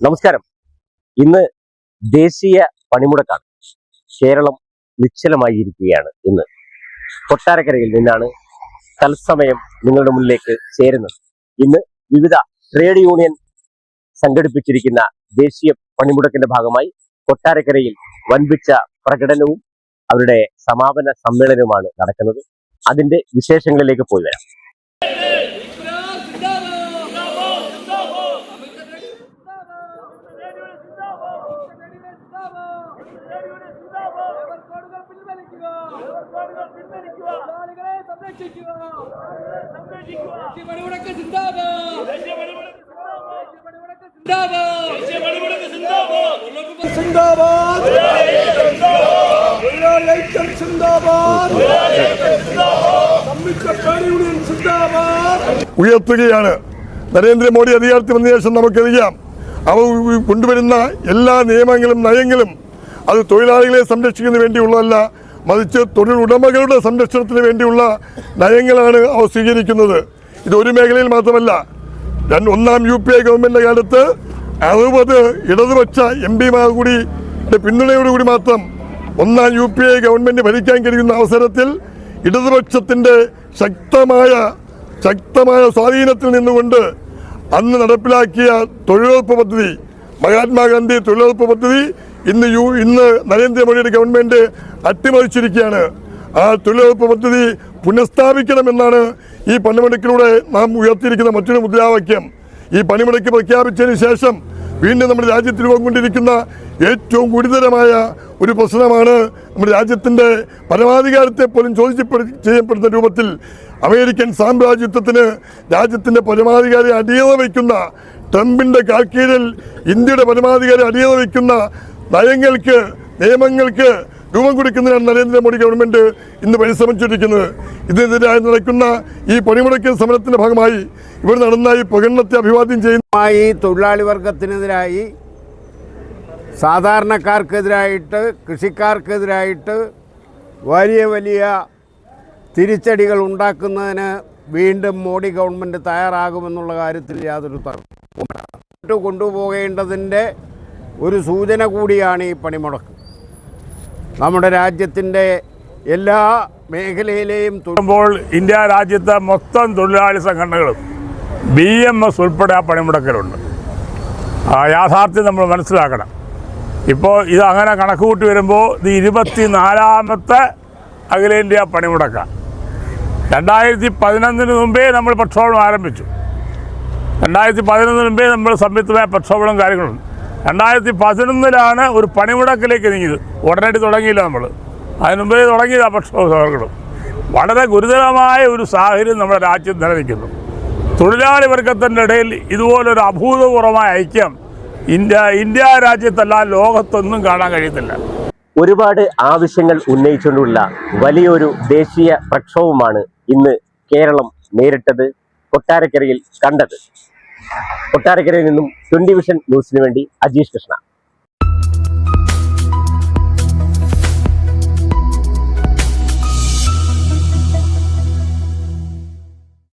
നമസ്കാരം. ഇന്ന് ദേശീയ പണിമുടക്കാണ്. കേരളം നിശ്ചലമായിരിക്കുകയാണ് ഇന്ന്. കൊട്ടാരക്കരയിൽ നിന്നാണ് തത്സമയം നിങ്ങളുടെ മുന്നിലേക്ക് ചേരുന്നത്. ഇന്ന് വിവിധ ട്രേഡ് യൂണിയൻ സംഘടിപ്പിച്ചിരിക്കുന്ന ദേശീയ പണിമുടക്കിന്റെ ഭാഗമായി കൊട്ടാരക്കരയിൽ വൻപിച്ച പ്രകടനവും അവരുടെ സമാപന സമ്മേളനവുമാണ് നടക്കുന്നത്. അതിന്റെ വിശേഷങ്ങളിലേക്ക് പോയി വരാം. സിന്ദാബാദ് സിന്ദാബാദ് ഉയർത്തുകയാണ്. നരേന്ദ്രമോദി അധികാരത്തിൽ വന്ന ശേഷം നമുക്കറിയാം അവർ കൊണ്ടുവരുന്ന എല്ലാ നിയമങ്ങളും നയങ്ങളും അത് തൊഴിലാളികളെ സംരക്ഷിക്കുന്നതിന് വേണ്ടിയുള്ളതല്ല മറിച്ച് തൊഴിലുടമകളുടെ സംരക്ഷണത്തിന് വേണ്ടിയുള്ള നയങ്ങളാണ് അവ സ്വീകരിക്കുന്നത്. ഇത് ഒരു മേഖലയിൽ മാത്രമല്ല ഒന്നാം യു പി എ ഗവൺമെന്റിന്റെ കാലത്ത് അറുപത് ഇടതുപക്ഷ എം പിമാർ കൂടി പിന്തുണയോടുകൂടി മാത്രം ഒന്നാം യു പി എ ഗവൺമെന്റ് ഭരിക്കാൻ കഴിയുന്ന അവസരത്തിൽ ഇടതുപക്ഷത്തിന്റെ ശക്തമായ ശക്തമായ സ്വാധീനത്തിൽ നിന്നുകൊണ്ട് അന്ന് നടപ്പിലാക്കിയ തൊഴിലുറപ്പ് പദ്ധതി മഹാത്മാഗാന്ധി തൊഴിലുറപ്പ് പദ്ധതി ഇന്ന് യു ഇന്ന് നരേന്ദ്രമോദിയുടെ ഗവൺമെന്റ് അട്ടിമറിച്ചിരിക്കുകയാണ്. ആ തൊഴിലുറപ്പ് പദ്ധതി പുനഃസ്ഥാപിക്കണമെന്നാണ് ഈ പണിമുടക്കിലൂടെ നാം ഉയർത്തിയിരിക്കുന്ന മറ്റൊരു മുദ്രാവാക്യം. ഈ പണിമുടക്ക് പ്രഖ്യാപിച്ചതിന് ശേഷം വീണ്ടും നമ്മുടെ രാജ്യത്തിൽ പോകൊണ്ടിരിക്കുന്ന കൊണ്ടിരിക്കുന്ന ഏറ്റവും ഗുരുതരമായ ഒരു പ്രശ്നമാണ് നമ്മുടെ രാജ്യത്തിന്റെ പരമാധികാരത്തെ പോലും ചോദിച്ചപ്പെടു ചെയ്യപ്പെടുന്ന രൂപത്തിൽ അമേരിക്കൻ സാമ്രാജ്യത്വത്തിന് രാജ്യത്തിന്റെ പരമാധികാരി അടിയത വയ്ക്കുന്ന ട്രംപിന്റെ കാൽക്കീഴിൽ ഇന്ത്യയുടെ പരമാധികാരി അടിയത വയ്ക്കുന്ന നയങ്ങൾക്ക് നിയമങ്ങൾക്ക് രൂപം കൊടുക്കുന്നതിനാണ് നരേന്ദ്രമോദി ഗവൺമെന്റ് ഇന്ന് പരിശ്രമിച്ചിരിക്കുന്നത്. ഇതിനെതിരായി നടക്കുന്ന ഈ പണിമുടക്കൽ സമരത്തിന്റെ ഭാഗമായി ഇവർ നടന്ന ഈ പ്രകടനത്തെ അഭിവാദ്യം ചെയ്യുന്നതുമായി തൊഴിലാളി വർഗത്തിനെതിരായി സാധാരണക്കാർക്കെതിരായിട്ട് കൃഷിക്കാർക്കെതിരായിട്ട് വലിയ വലിയ തിരിച്ചടികൾ ഉണ്ടാക്കുന്നതിന് വീണ്ടും മോഡി ഗവൺമെന്റ് തയ്യാറാകുമെന്നുള്ള കാര്യത്തിൽ യാതൊരു തർക്കവും കൊണ്ടുപോകേണ്ടതിന്റെ ഒരു സൂചന കൂടിയാണ് ഈ പണിമുടക്ക്. നമ്മുടെ രാജ്യത്തിന്റെ എല്ലാ മേഖലയിലെയും തുടരുമ്പോൾ ഇന്ത്യ രാജ്യത്തെ മൊത്തം തൊഴിലാളി സംഘടനകളും ബി എം എസ് ഉൾപ്പെടെ ആ പണിമുടക്കലുണ്ട്. യാഥാർത്ഥ്യം നമ്മൾ മനസ്സിലാക്കണം. ഇപ്പോൾ ഇത് അങ്ങനെ കണക്ക് കൂട്ടി വരുമ്പോൾ ഇത് ഇരുപത്തി നാലാമത്തെ അഖിലേന്ത്യാ പണിമുടക്ക രണ്ടായിരത്തി പതിനൊന്നിന് മുമ്പേ നമ്മൾ പ്രക്ഷോഭം ആരംഭിച്ചു. രണ്ടായിരത്തി പതിനൊന്നിന് മുമ്പേ നമ്മൾ സംയുക്തമായ പ്രക്ഷോഭങ്ങളും കാര്യങ്ങളും രണ്ടായിരത്തി പതിനൊന്നിലാണ് ഒരു പണിമുടക്കിലേക്ക് നീങ്ങിയത്. ഉടനടി തുടങ്ങിയില്ല നമ്മൾ. അതിനു മുമ്പേ തുടങ്ങിയത് ആ പ്രക്ഷോഭങ്ങളും വളരെ ഗുരുതരമായ ഒരു സാഹചര്യം നമ്മുടെ രാജ്യം നിലനിൽക്കുന്നു. തൊഴിലാളി വർഗത്തിന്റെ ഇടയിൽ ഇതുപോലൊരു അഭൂതപൂർവമായ ഐക്യം ഇന്ത്യ ഇന്ത്യ രാജ്യത്തല്ല ലോകത്തൊന്നും കാണാൻ കഴിയത്തില്ല. ഒരുപാട് ആവശ്യങ്ങൾ ഉന്നയിച്ചുകൊണ്ടുള്ള വലിയൊരു ദേശീയ പ്രക്ഷോഭമാണ് ഇന്ന് കേരളം നേരിട്ടത് കൊട്ടാരക്കരയിൽ കണ്ടത്. കൊട്ടാരക്കരയിൽ നിന്നും ട്വന്റി വിഷൻ ന്യൂസിന് വേണ്ടി അജീഷ് കൃഷ്ണ.